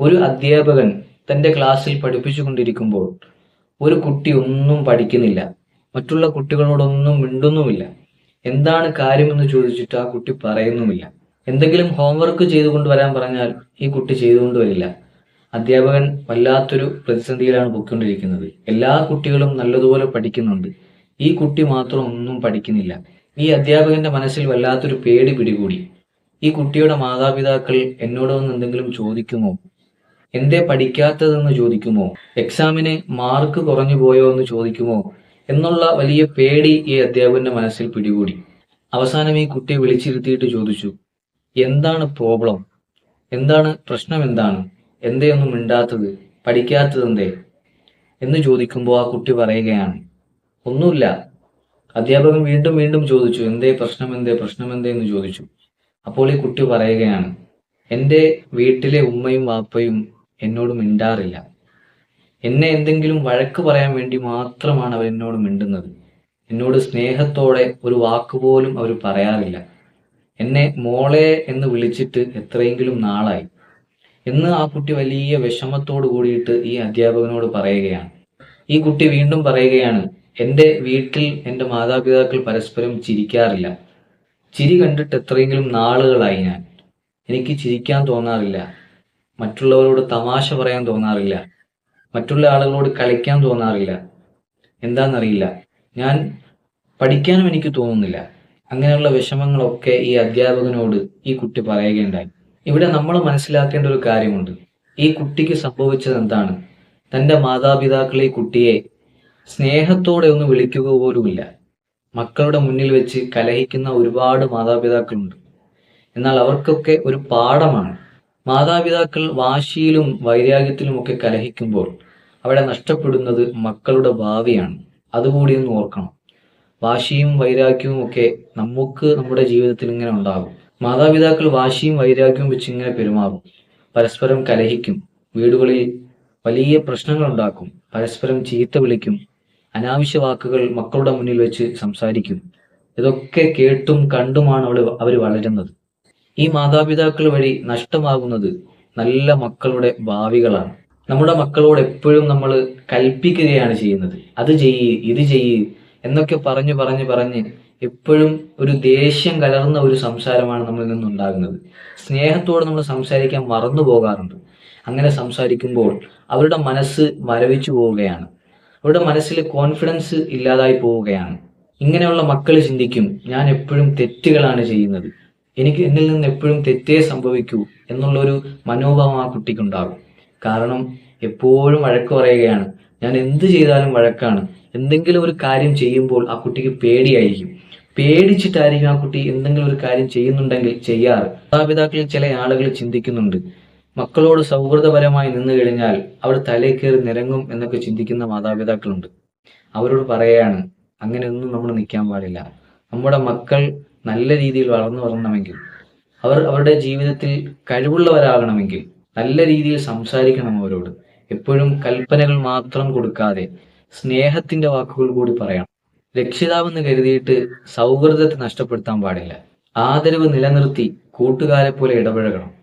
ഒരു അധ്യാപകൻ തന്റെ ക്ലാസ്സിൽ പഠിപ്പിച്ചു കൊണ്ടിരിക്കുമ്പോൾ ഒരു കുട്ടി ഒന്നും പഠിക്കുന്നില്ല. മറ്റുള്ള കുട്ടികളോടൊന്നും മിണ്ടുന്നുമില്ല. എന്താണ് കാര്യമെന്ന് ചോദിച്ചിട്ട് ആ കുട്ടി പറയുന്നുമില്ല. എന്തെങ്കിലും ഹോംവർക്ക് ചെയ്തുകൊണ്ട് വരാൻ പറഞ്ഞാൽ ഈ കുട്ടി ചെയ്തുകൊണ്ട് വരില്ല. അധ്യാപകൻ വല്ലാത്തൊരു പ്രതിസന്ധിയിലാണ് പൊയ്ക്കൊണ്ടിരിക്കുന്നത്. എല്ലാ കുട്ടികളും നല്ലതുപോലെ പഠിക്കുന്നുണ്ട്. ഈ കുട്ടി മാത്രം ഒന്നും പഠിക്കുന്നില്ല. ഈ അധ്യാപകന്റെ മനസ്സിൽ വല്ലാത്തൊരു പേടി പിടികൂടി. ഈ കുട്ടിയുടെ മാതാപിതാക്കൾ എന്നോട് വന്ന് എന്തെങ്കിലും ചോദിക്കുമോ? എന്തേ പഠിക്കാത്തതെന്ന് ചോദിക്കുമോ? എക്സാമിന് മാർക്ക് കുറഞ്ഞു പോയോ എന്ന് ചോദിക്കുമോ? എന്നുള്ള വലിയ പേടി ഈ അധ്യാപകന്റെ മനസ്സിൽ പിടികൂടി. അവസാനം ഈ കുട്ടിയെ വിളിച്ചിരുത്തിയിട്ട് ചോദിച്ചു എന്താണ് പ്രോബ്ലം? എന്താണ് പ്രശ്നം എന്താണ്? എന്തേ ഒന്നും മിണ്ടാത്തത്? പഠിക്കാത്തതെന്തേ എന്ന് ചോദിക്കുമ്പോൾ ആ കുട്ടി പറയുകയാണ് ഒന്നുമില്ല. അധ്യാപകൻ വീണ്ടും വീണ്ടും ചോദിച്ചു എന്തേ പ്രശ്നം എന്തേ പ്രശ്നം എന്തേ? എന്ന് ചോദിച്ചു. അപ്പോൾ ഈ കുട്ടി പറയുകയാണ് എന്റെ വീട്ടിലെ ഉമ്മയും വാപ്പയും എന്നോട് മിണ്ടാറില്ല. എന്നെ എന്തെങ്കിലും വഴക്ക് പറയാൻ വേണ്ടി മാത്രമാണ് അവർ എന്നോട് മിണ്ടുന്നത്. എന്നോട് സ്നേഹത്തോടെ ഒരു വാക്കുപോലും അവർ പറയാറില്ല. എന്നെ മോളെ എന്ന് വിളിച്ചിട്ട് എത്രയെങ്കിലും നാളായി. എന്ന് ആ കുട്ടി വലിയ വിഷമത്തോട് കൂടിയിട്ട് ഈ അധ്യാപകനോട് പറയുകയാണ്. ഈ കുട്ടി വീണ്ടും പറയുകയാണ് എന്റെ വീട്ടിൽ എന്റെ മാതാപിതാക്കൾ പരസ്പരം ചിരിക്കാറില്ല. ചിരി കണ്ടിട്ട് എത്രയെങ്കിലും നാളുകളായി ഞാൻ. എനിക്ക് ചിരിക്കാൻ തോന്നാറില്ല. മറ്റുള്ളവരോട് തമാശ പറയാൻ തോന്നാറില്ല. മറ്റുള്ള ആളുകളോട് കളിക്കാൻ തോന്നാറില്ല. എന്താണെന്നറിയില്ല ഞാൻ പഠിക്കാനും എനിക്ക് തോന്നുന്നില്ല. അങ്ങനെയുള്ള വിഷമങ്ങളൊക്കെ ഈ അധ്യാപകനോട് ഈ കുട്ടി പറയുകയുണ്ടായി. ഇവിടെ നമ്മൾ മനസ്സിലാക്കേണ്ട ഒരു കാര്യമുണ്ട്. ഈ കുട്ടിക്ക് സംഭവിച്ചത് എന്താണ്? തന്റെ മാതാപിതാക്കൾ ഈ കുട്ടിയെ സ്നേഹത്തോടെ ഒന്ന് വിളിക്കുക പോലുമില്ല. മക്കളുടെ മുന്നിൽ വെച്ച് കലഹിക്കുന്ന ഒരുപാട് മാതാപിതാക്കളുണ്ട്. എന്നാൽ അവർക്കൊക്കെ ഒരു പാഠമാണ്. മാതാപിതാക്കൾ വാശിയിലും വൈരാഗ്യത്തിലും ഒക്കെ കലഹിക്കുമ്പോൾ അവിടെ നഷ്ടപ്പെടുന്നത് മക്കളുടെ ഭാവിയാണ്. അതുകൂടി ഒന്ന് ഓർക്കണം. വാശിയും വൈരാഗ്യവും ഒക്കെ നമുക്ക് നമ്മുടെ ജീവിതത്തിൽ ഇങ്ങനെ ഉണ്ടാകും. മാതാപിതാക്കൾ വാശിയും വൈരാഗ്യവും വെച്ച് ഇങ്ങനെ പെരുമാറും. പരസ്പരം കലഹിക്കും. വീടുകളിൽ വലിയ പ്രശ്നങ്ങൾ ഉണ്ടാക്കും. പരസ്പരം ചീത്ത വിളിക്കും. അനാവശ്യ വാക്കുകൾ മക്കളുടെ മുന്നിൽ വെച്ച് സംസാരിക്കും. ഇതൊക്കെ കേട്ടും കണ്ടുമാണ് അവൾ അവർ വളരുന്നത്. ഈ മാതാപിതാക്കൾ വഴി നഷ്ടമാകുന്നത് നല്ല മക്കളുടെ ഭാവികളാണ്. നമ്മുടെ മക്കളോട് എപ്പോഴും നമ്മൾ കൽപ്പിക്കുകയാണ് ചെയ്യുന്നത്. അത് ചെയ്യ് ഇത് ചെയ്യ് എന്നൊക്കെ പറഞ്ഞു പറഞ്ഞു പറഞ്ഞ് എപ്പോഴും ഒരു ദേഷ്യം കലർന്ന ഒരു സംസാരമാണ് നമ്മളിൽ നിന്നുണ്ടാകുന്നത്. സ്നേഹത്തോട് നമ്മൾ സംസാരിക്കാൻ മറന്നു പോകാറുണ്ട്. അങ്ങനെ സംസാരിക്കുമ്പോൾ അവരുടെ മനസ്സ് മരവിച്ചു പോവുകയാണ്. അവരുടെ മനസ്സിൽ കോൺഫിഡൻസ് ഇല്ലാതായി പോവുകയാണ്. ഇങ്ങനെയുള്ള മക്കൾ ചിന്തിക്കും ഞാൻ എപ്പോഴും തെറ്റുകളാണ് ചെയ്യുന്നത്. എനിക്ക് എന്നിൽ നിന്ന് എപ്പോഴും തെറ്റേ സംഭവിക്കൂ എന്നുള്ളൊരു മനോഭാവം ആ കുട്ടിക്കുണ്ടാകും. കാരണം എപ്പോഴും വഴക്ക് പറയുകയാണ് ഞാൻ എന്ത് ചെയ്താലും വഴക്കാണ്. എന്തെങ്കിലും ഒരു കാര്യം ചെയ്യുമ്പോൾ ആ കുട്ടിക്ക് പേടിയായിരിക്കും. പേടിച്ചിട്ടായിരിക്കും ആ കുട്ടി എന്തെങ്കിലും ഒരു കാര്യം ചെയ്യുന്നുണ്ടെങ്കിൽ ചെയ്യാറ്. മാതാപിതാക്കളിൽ ചില ആളുകൾ ചിന്തിക്കുന്നുണ്ട്. മക്കളോട് സൗഹൃദപരമായി നിന്നു കഴിഞ്ഞാൽ അവർ തലയിൽ കയറി നിരങ്ങും എന്നൊക്കെ ചിന്തിക്കുന്ന മാതാപിതാക്കളുണ്ട്. അവരോട് പറയുകയാണ് അങ്ങനെയൊന്നും നമ്മൾ നിൽക്കാൻ പാടില്ല. നമ്മുടെ മക്കൾ നല്ല രീതിയിൽ വളർന്നു വരണമെങ്കിൽ അവർ അവരുടെ ജീവിതത്തിൽ കഴിവുള്ളവരാകണമെങ്കിൽ നല്ല രീതിയിൽ സംസാരിക്കണം അവരോട്. എപ്പോഴും കൽപ്പനകൾ മാത്രം കൊടുക്കാതെ സ്നേഹത്തിന്റെ വാക്കുകൾ കൂടി പറയണം. രക്ഷിതാവെന്ന് കരുതിയിട്ട് സൗഹൃദത്തെ നഷ്ടപ്പെടുത്താൻ പാടില്ല. ആദരവ് നിലനിർത്തി കൂട്ടുകാരെ പോലെ ഇടപഴകണം.